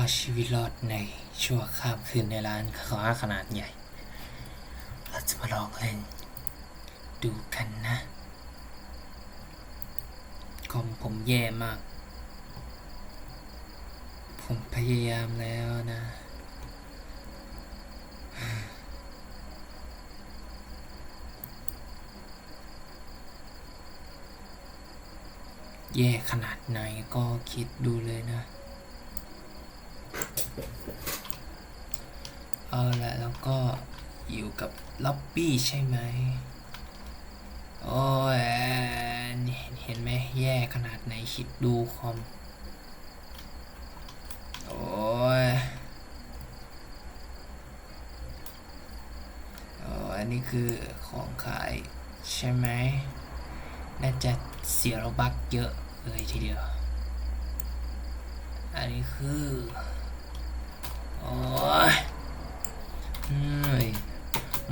เอาชีวิตรอดในชั่วข้ามคืนในร้านค้าขนาดใหญ่ เราจะมาลองเล่น ดูกันนะคอมผมแย่มาก ผมพยายามแล้วนะ แย่ขนาดไหนก็คิดดูเลยนะ เอาละแล้วก็อยู่กับล็อบบี้ใช่ไหมโอ้ยนี่เห็นไหมแย่ขนาดไหนคิดดูคอม โอ้ยโอ้อันนี้คือของขายใช่ไหม น่าจะเสียเรบักเยอะเลยทีเดียว อันนี้คือ โอ้ยเฮ้ย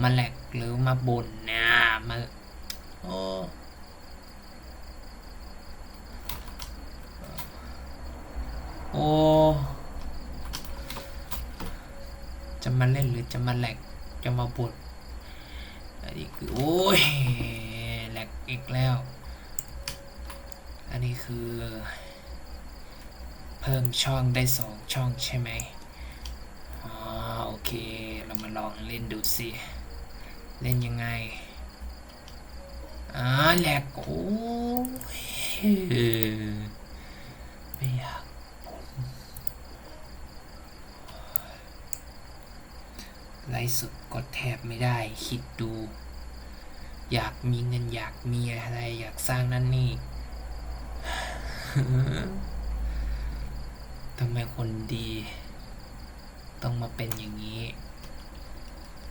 มาแหลกหรือมาบ่นนะมาโอ้โอ้จะมาเล่นหรือจะมาแหลกจะมาบ่นอันนี้คือโอ้ยแหลกอีกแล้ว อันนี้คือ เพิ่มช่องได้สองช่องใช่ไหมอ๋อโอเค เรามาลองเล่นดูสิ เล่นยังไงอ่าแหลกโอ้ไม่อยากไลฟ์สดกดแทบไม่ได้ คิดดู อยากมีเงินอยากมีอะไร อยากสร้างนั่นนี่ทำไมคนดี ต้องมาเป็นอย่างนี้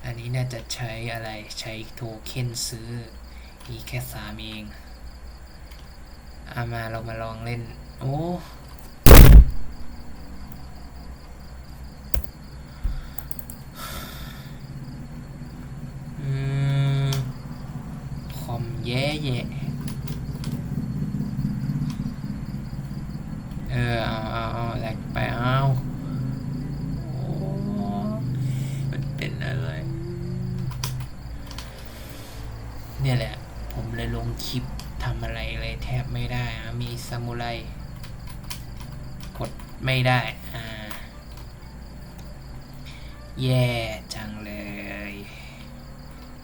อันนี้น่าจะใช้อะไรใช้โทเค็นซื้อ มีแค่สามเองเอามาเรามาลองเล่น โอ้คอมแย่แย่เออ เอาเอาเอาแหลกไปเอา เนี่ยแหละ ผมเลยลงคลิปทำอะไรเลยแทบไม่ได้ มีซามูไรกดไม่ได้อ่าแย่จังเลย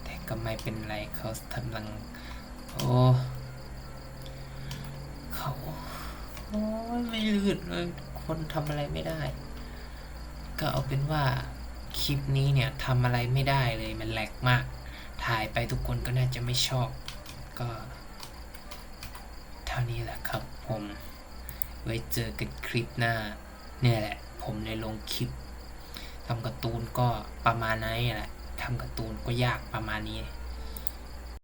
แต่ก็ไม่เป็นไรเขากำลัง โอ้เขาโอ้ไม่ลื่นเลย คนทำอะไรไม่ได้ ก็เอาเป็นว่าคลิปนี้เนี่ยทำอะไรไม่ได้เลยมันแหลกมาก ถ่ายไปทุกคนก็น่าจะไม่ชอบ ก็ เท่านี้แหละครับผม ไว้เจอกันคลิปหน้า เนี่ยแหละ ผมในลงคลิปทำการ์ตูนก็ประมาณนี้แหละทำการ์ตูนก็ยากประมาณนี้